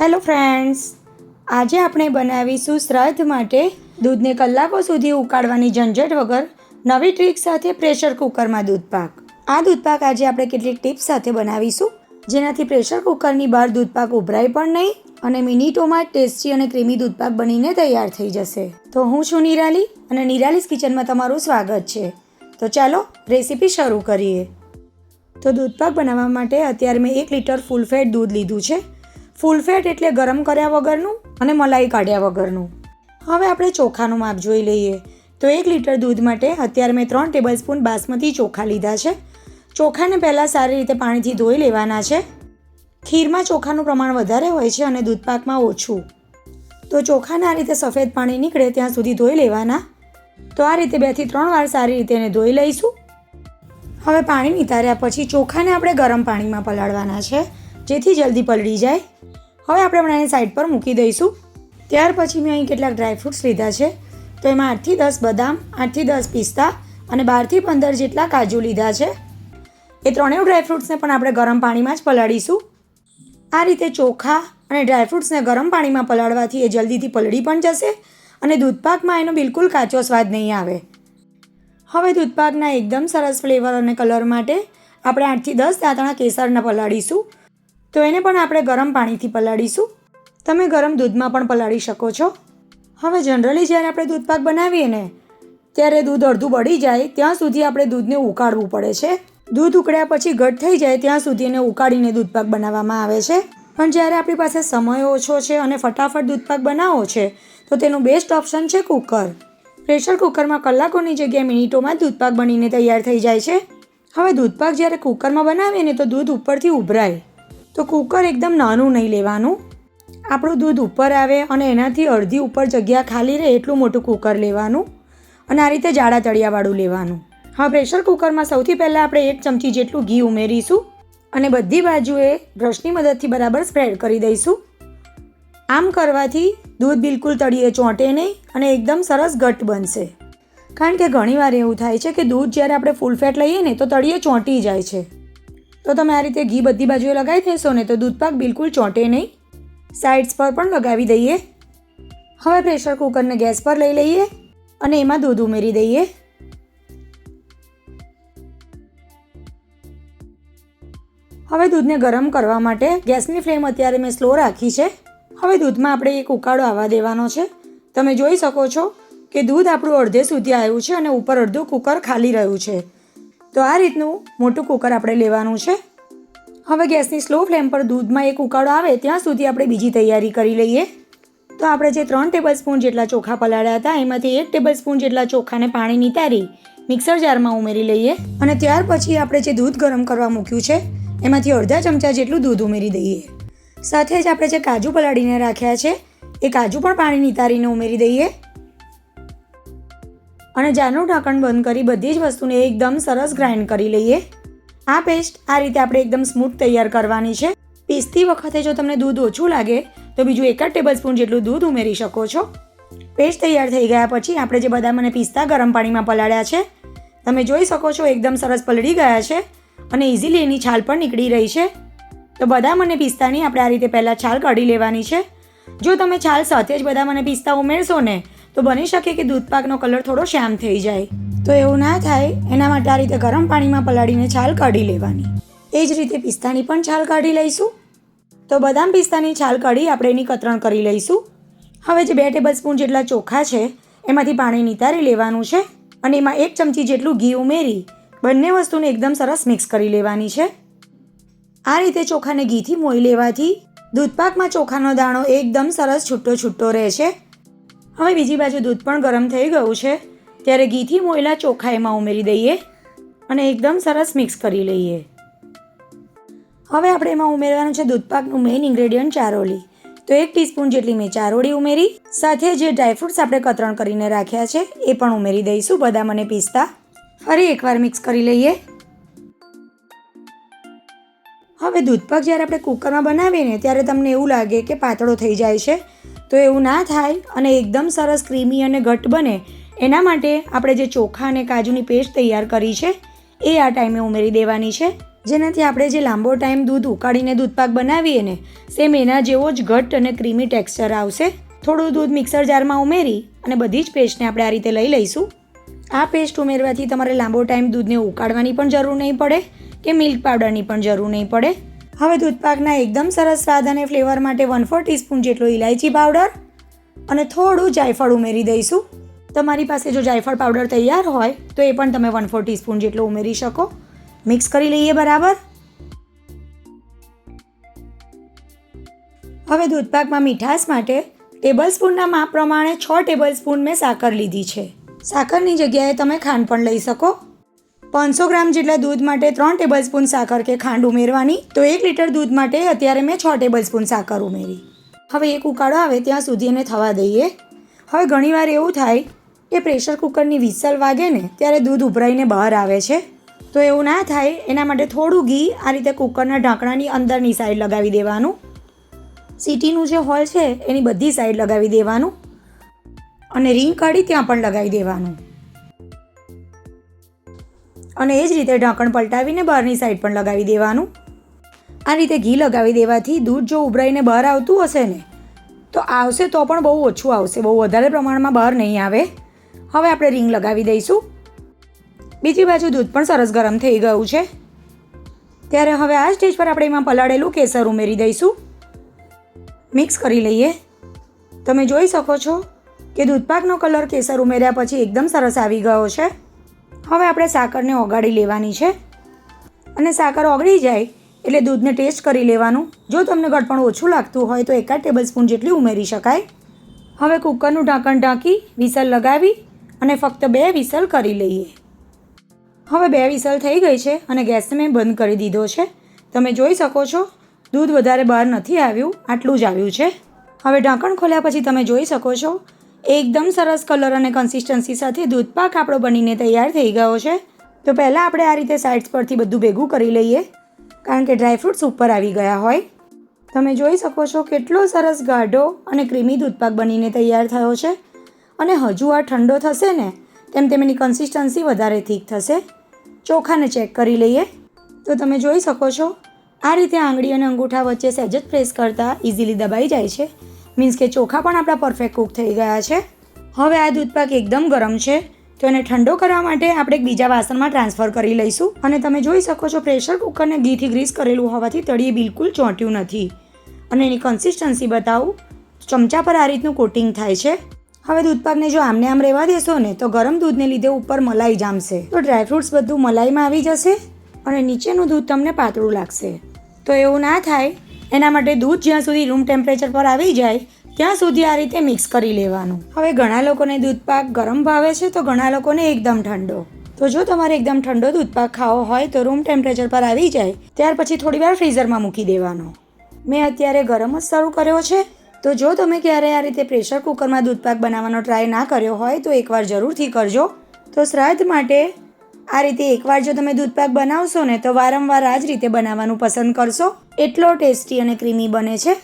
Hello friends, આજે આપણે બનાવીશું શ્રાદ્ધ માટે દૂધને કલાકો સુધી ઉકાળવાની ઝંઝટ વગર નવી ટ્રીક સાથે પ્રેશર કુકરમાં દૂધ પાક. આ દૂધ પાક આજે આપણે કેટલીક ટિપ્સ સાથે બનાવીશું. જેનાથી પ્રેશર કુકરની બહાર દૂધ પાક ઉભરાય પણ નહીં અને મિનિટોમાં ટેસ્ટી અને ક્રીમી દૂધ પાક બનીને તૈયાર થઈ જશે. તો હું છું નિરાલી અને નિરાલીસ કિચનમાં તમારું સ્વાગત છે. તો ચાલો રેસીપી શરૂ કરીએ. તો દૂધ પાક બનાવવા માટે અત્યારે મેં એક લીટર ફૂલ ફેટ દૂધ લીધું છે. ફૂલ ફેટ એટલે ગરમ કર્યા વગરનું અને મલાઈ કાઢ્યા વગરનું. હવે આપણે ચોખાનું માપ જોઈ લઈએ. તો એક લીટર દૂધ માટે અત્યારે મેં ત્રણ ટેબલ સ્પૂન બાસમતી ચોખા લીધા છે. ચોખાને પહેલાં સારી રીતે પાણીથી ધોઈ લેવાના છે. ખીરમાં ચોખાનું પ્રમાણ વધારે હોય છે અને દૂધપાકમાં ઓછું. તો ચોખાને આ રીતે સફેદ પાણી નીકળે ત્યાં સુધી ધોઈ લેવાના. તો આ રીતે બેથી ત્રણ વાર સારી રીતે એને ધોઈ લઈશું. હવે પાણી નિતાર્યા પછી ચોખાને આપણે ગરમ પાણીમાં પલાળવાના છે. જેથી જલ્દી પલળી જાય. હવે આપણે બનાવીને સાઈડ પર મૂકી દઈશું. ત્યાર પછી મેં અહીં કેટલાક ડ્રાયફ્રૂટ્સ લીધા છે. તો એમાં આઠથી દસ બદામ, આઠથી દસ પિસ્તા અને બારથી પંદર જેટલા કાજુ લીધા છે. એ ત્રણેય ડ્રાયફ્રૂટ્સને પણ આપણે ગરમ પાણીમાં જ પલાળીશું. આ રીતે ચોખા અને ડ્રાયફ્રૂટ્સને ગરમ પાણીમાં પલાળવાથી એ જલ્દીથી પલળી પણ જશે અને દૂધપાકમાં એનો બિલકુલ કાચો સ્વાદ નહીં આવે. હવે દૂધપાકના એકદમ સરસ ફ્લેવર અને કલર માટે આપણે આઠથી દસ દાંતણા કેસરના પલાળીશું. તો એને પણ આપણે ગરમ પાણીથી પલાળીશું. તમે ગરમ દૂધમાં પણ પલાળી શકો છો. હવે જનરલી જ્યારે આપણે દૂધપાક બનાવીએ ને, ત્યારે દૂધ અડધું બળી જાય, ત્યાં સુધી આપણે દૂધને ઉકાળવું પડે છે. દૂધ ઉકળ્યા પછી ઘટ થઈ જાય, ત્યાં સુધી એને ઉકાળીને દૂધપાક બનાવવામાં આવે છે. પણ જ્યારે આપણી પાસે સમય ઓછો છે અને ફટાફટ દૂધપાક બનાવવો છે, તો તેનું બેસ્ટ ઓપ્શન છે કુકર પ્રેશર કુકરમાં કલાકોની જગ્યાએ મિનિટોમાં દૂધપાક બનીને તૈયાર થઈ જાય છે. હવે દૂધપાક જ્યારે કુકરમાં બનાવીએ ને, તો દૂધ ઉપરથી ઉભરાય. તો કુકર એકદમ નાનું નહીં લેવાનું. આપણું દૂધ ઉપર આવે અને એનાથી અડધી ઉપર જગ્યા ખાલી રહે એટલું મોટું કુકર લેવાનું અને આ રીતે જાડા તળિયાવાળું લેવાનું. હવે પ્રેશર કુકરમાં સૌથી પહેલાં આપણે એક ચમચી જેટલું ઘી ઉમેરીશું અને બધી બાજુએ બ્રશની મદદથી બરાબર સ્પ્રેડ કરી દઈશું. આમ કરવાથી દૂધ બિલકુલ તળિયે ચોંટે નહીં અને એકદમ સરસ ઘટ્ટ બનશે. કારણ કે ઘણીવાર એવું થાય છે કે દૂધ જ્યારે આપણે ફૂલ ફેટ લઈએ ને તો તળિયે ચોંટી જાય છે. તો તમે આ રીતે ઘી બધી બાજુએ લગાવી દેશો ને તો દૂધપાક બિલકુલ ચોંટે નહીં. સાઇડ્સ પર પણ લગાવી દઈએ. હવે પ્રેશર કુકરને ગેસ પર લઈ લઈએ અને એમાં દૂધ ઉમેરી દઈએ. હવે દૂધને ગરમ કરવા માટે ગેસની ફ્લેમ અત્યારે મેં સ્લો રાખી છે. હવે દૂધમાં આપણે એક ઉકાળો આવવા દેવાનો છે. તમે જોઈ શકો છો કે દૂધ આપણું અડધે સુધી આવ્યું છે અને ઉપર અડધું કુકર ખાલી રહ્યું છે. તો આ રીતનું મોટું કુકર આપણે લેવાનું છે. હવે ગેસની સ્લો ફ્લેમ પર દૂધમાં એક ઉકાળો આવે ત્યાં સુધી આપણે બીજી તૈયારી કરી લઈએ. તો આપણે જે ત્રણ ટેબલ સ્પૂન જેટલા ચોખા પલાળ્યા હતા, એમાંથી એક ટેબલ સ્પૂન જેટલા ચોખાને પાણી નીતારી મિક્સર જારમાં ઉમેરી લઈએ. અને ત્યાર પછી આપણે જે દૂધ ગરમ કરવા મૂક્યું છે, એમાંથી અડધા ચમચા જેટલું દૂધ ઉમેરી દઈએ. સાથે જ આપણે જે કાજુ પલાળીને રાખ્યા છે, એ કાજુ પણ પાણી નિતારીને ઉમેરી દઈએ. અને જારનું ઢાંકણ બંધ કરી બધી જ વસ્તુને એકદમ સરસ ગ્રાઇન્ડ કરી લઈએ. આ પેસ્ટ આ રીતે આપણે એકદમ સ્મૂથ તૈયાર કરવાની છે. પીસતી વખતે જો તમને દૂધ ઓછું લાગે, તો બીજું એક જ ટેબલ સ્પૂન જેટલું દૂધ ઉમેરી શકો છો. પેસ્ટ તૈયાર થઈ ગયા પછી આપણે જે બદામ અને પિસ્તા ગરમ પાણીમાં પલાળ્યા છે, તમે જોઈ શકો છો એકદમ સરસ પલળી ગયા છે અને ઇઝીલી એની છાલ પણ નીકળી રહી છે. તો બદામ અને પિસ્તાની આપણે આ રીતે પહેલાં છાલ કાઢી લેવાની છે. જો તમે છાલ સાથે જ બદામ અને પિસ્તા ઉમેરશો ને તો બની શકે કે દૂધપાકનો કલર થોડો શ્યામ થઈ જાય. તો એવું ના થાય, એના માટે આ રીતે ગરમ પાણીમાં પલાળીને છાલ કાઢી લેવાની. એ જ રીતે પિસ્તાની પણ છાલ કાઢી લઈશું. તો બદામ પિસ્તાની છાલ કાઢી આપણે એની કતરણ કરી લઈશું. હવે જે બે ટેબલ સ્પૂન જેટલા ચોખા છે, એમાંથી પાણી નિતારી લેવાનું છે અને એમાં એક ચમચી જેટલું ઘી ઉમેરી બંને વસ્તુને એકદમ સરસ મિક્સ કરી લેવાની છે. આ રીતે ચોખાને ઘીથી મોઈ લેવાથી દૂધપાકમાં ચોખાનો દાણો એકદમ સરસ છૂટો છૂટો રહે છે. હવે બીજી બાજુ દૂધ પણ ગરમ થઈ ગયું છે. ત્યારે ઘીથી મોયલા ચોખા એમાં ઉમેરી દઈએ અને એકદમ સરસ મિક્સ કરી લઈએ. હવે આપણે એમાં ઉમેરવાનું છે દૂધપાકનું મેઇન ઇન્ગ્રેડિયન્ટ ચારોલી. તો એક ટીસ્પૂન જેટલી મેં ચારોળી ઉમેરી, સાથે જે ડ્રાયફ્રૂટ્સ આપણે કતરણ કરીને રાખ્યા છે, એ પણ ઉમેરી દઈશું બદામ અને પિસ્તા. ફરી એકવાર મિક્સ કરી લઈએ. હવે દૂધપાક જ્યારે આપણે કુકરમાં બનાવીએ ને, ત્યારે તમને એવું લાગે કે પાતળો થઈ જાય છે. તો એવું ના થાય અને એકદમ સરસ ક્રીમી અને ઘટ્ટ બને, એના માટે આપણે જે ચોખા અને કાજુની પેસ્ટ તૈયાર કરી છે, એ આ ટાઈમે ઉમેરી દેવાની છે. જેનાથી આપણે જે લાંબો ટાઈમ દૂધ ઉકાળીને દૂધપાક બનાવીએ ને, સેમ એના જેવો જ ઘટ્ટ અને ક્રીમી ટેક્સચર આવશે. થોડું દૂધ મિક્સર જારમાં ઉમેરી અને બધી જ પેસ્ટને આપણે આ રીતે લઈ લઈશું. આ પેસ્ટ ઉમેરવાથી તમારે લાંબો ટાઈમ દૂધને ઉકાળવાની પણ જરૂર નહીં પડે કે મિલ્ક પાવડરની પણ જરૂર નહીં પડે. હવે દૂધપાકના એકદમ સરસ સ્વાદ અને ફ્લેવર માટે વન ફોર ટીસ્પૂન જેટલો ઇલાયચી પાવડર અને થોડું જાયફળ ઉમેરી દઈશું. તમારી પાસે જો જાયફળ પાવડર તૈયાર હોય, તો એ પણ તમે વન ફોર ટીસ્પૂન જેટલો ઉમેરી શકો. મિક્સ કરી લઈએ બરાબર. હવે દૂધપાકમાં મીઠાશ માટે ટેબલ સ્પૂનના માપ પ્રમાણે છ ટેબલ સ્પૂન મેં સાકર લીધી છે. સાકરની જગ્યાએ તમે ખાંડ પણ લઈ શકો. પાંચસો ગ્રામ જેટલા દૂધ માટે ત્રણ ટેબલસ્પૂન સાકર કે ખાંડ ઉમેરવાની. તો એક લીટર દૂધ માટે અત્યારે મેં છ ટેબલ સ્પૂન સાકર ઉમેરી. હવે એક ઉકાળો આવે ત્યાં સુધી એને થવા દઈએ. હવે ઘણીવાર એવું થાય કે પ્રેશર કુકરની વિસલ વાગે ને ત્યારે દૂધ ઉભરાઈને બહાર આવે છે. તો એવું ના થાય, એના માટે થોડું ઘી આ રીતે કુકરના ઢાંકણાની અંદરની સાઈડ લગાવી દેવાનું. સીટીનું જે હોલ છે, એની બધી સાઈડ લગાવી દેવાનું. અને રિંગ કાઢી ત્યાં પણ લગાવી દેવાનું. અને એ જ રીતે ઢાંકણ પલટાવીને બહારની સાઈડ પણ લગાવી દેવાનું. આ રીતે ઘી લગાવી દેવાથી દૂધ જો ઉભરાઈને બહાર આવતું હશે ને, તો આવશે તો પણ બહુ ઓછું આવશે, બહુ વધારે પ્રમાણમાં બહાર નહીં આવે. હવે આપણે રિંગ લગાવી દઈશું. બીજી બાજુ દૂધ પણ સરસ ગરમ થઈ ગયું છે. ત્યારે હવે આ સ્ટેજ પર આપણે એમાં પલાળેલું કેસર ઉમેરી દઈશું. મિક્સ કરી લઈએ. તમે જોઈ શકો છો કે દૂધપાકનો કલર કેસર ઉમેર્યા પછી એકદમ સરસ આવી ગયો છે. હવે આપણે સાકરને ઓગાળી લેવાની છે. અને સાકર ઓગળી જાય એટલે દૂધને ટેસ્ટ કરી લેવાનું. જો તમને ગળપણ ઓછું લાગતું હોય તો એકાદ ટેબલ સ્પૂન જેટલી ઉમેરી શકાય. હવે કુકરનું ઢાંકણ ઢાંકી વિસલ લગાવી અને ફક્ત બે વિસલ કરી લઈએ. હવે બે વિસલ થઈ ગઈ છે અને ગેસને મેં બંધ કરી દીધો છે. તમે જોઈ શકો છો, દૂધ વધારે બહાર નથી આવ્યું, આટલું જ આવ્યું છે. હવે ઢાંકણ ખોલ્યા પછી તમે જોઈ શકો છો એકદમ સરસ કલર અને કન્સિસ્ટન્સી સાથે દૂધપાક આપણો બનીને તૈયાર થઈ ગયો છે. તો પહેલાં આપણે આ રીતે સાઇડ્સ પરથી બધું ભેગું કરી લઈએ, કારણ કે ડ્રાયફ્રૂટ્સ ઉપર આવી ગયા હોય. તમે જોઈ શકો છો કેટલો સરસ ગાઢો અને ક્રીમી દૂધપાક બનીને તૈયાર થયો છે. અને હજુ આ ઠંડો થશે ને, તેમ તેમ એની કન્સિસ્ટન્સી વધારે થીક થશે. ચોખાને ચેક કરી લઈએ. તો તમે જોઈ શકો છો, આ રીતે આંગળી અને અંગૂઠા વચ્ચે સહેજ જ પ્રેસ કરતાં ઇઝીલી દબાઈ જાય છે. મીન્સ કે ચોખા પણ આપણા પરફેક્ટ કૂક થઈ ગયા છે. હવે આ દૂધપાક એકદમ ગરમ છે. તો એને ઠંડો કરવા માટે આપણે એક બીજા વાસણમાં ટ્રાન્સફર કરી લઈશું. અને તમે જોઈ શકો છો પ્રેશર કુકરને ઘીથી ગ્રીસ કરેલું હોવાથી તળીએ બિલકુલ ચોંટ્યું નથી. અને એની કન્સિસ્ટન્સી બતાવું. ચમચા પર આ રીતનું કોટિંગ થાય છે. હવે દૂધપાકને જો આમને આમ રહેવા દેશો ને, તો ગરમ દૂધને લીધે ઉપર મલાઈ જામશે. તો ડ્રાયફ્રૂટ્સ બધું મલાઈમાં આવી જશે. અને નીચેનું દૂધ તમને પાતળું લાગશે. તો એવું ના થાય. એના માટે દૂધ જ્યાં સુધી રૂમ ટેમ્પરેચર પર આવી જાય, ત્યાં સુધી આ રીતે મિક્સ કરી લેવાનું. હવે ઘણા લોકોને દૂધપાક ગરમ ભાવે છે તો ઘણા લોકોને એકદમ ઠંડો. તો જો તમારે એકદમ ઠંડો દૂધપાક ખાવો હોય તો રૂમ ટેમ્પરેચર પર આવી જાય, ત્યાર પછી થોડી વાર ફ્રીઝરમાં મૂકી દેવાનો. મેં અત્યારે ગરમ જ શરૂ કર્યો છે, તો જો તમે ક્યારે આ રીતે પ્રેશર કુકરમાં દૂધપાક બનાવવાનો ટ્રાય ના કર્યો હોય તો એકવાર જરૂરથી કરજો. તો શ્રાદ્ધ માટે આ રીતે એકવાર જો તમે દૂધપાક બનાવશો ને, તો વારંવાર આ જ રીતે બનાવવાનું પસંદ કરશો. એટલો ટેસ્ટી અને ક્રીમી બને છે.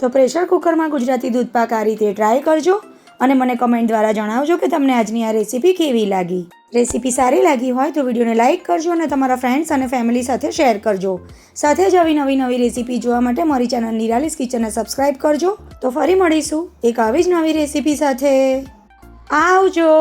તો પ્રેશર કુકરમાં ગુજરાતી દૂધપાક આ રીતે ટ્રાય કરજો અને મને કમેન્ટ દ્વારા જણાવજો કે તમને આજની આ રેસીપી કેવી લાગી. રેસીપી સારી લાગી હોય તો વિડીયોને લાઇક કરજો અને તમારા ફ્રેન્ડ્સ અને ફેમિલી સાથે શેર કરજો. સાથે જ આવી નવી નવી રેસીપી જોવા માટે મારી ચેનલ નિરાલીસ કિચનને સબસ્ક્રાઇબ કરજો. તો ફરી મળીશું એક આવી જ નવી રેસીપી સાથે. આવજો!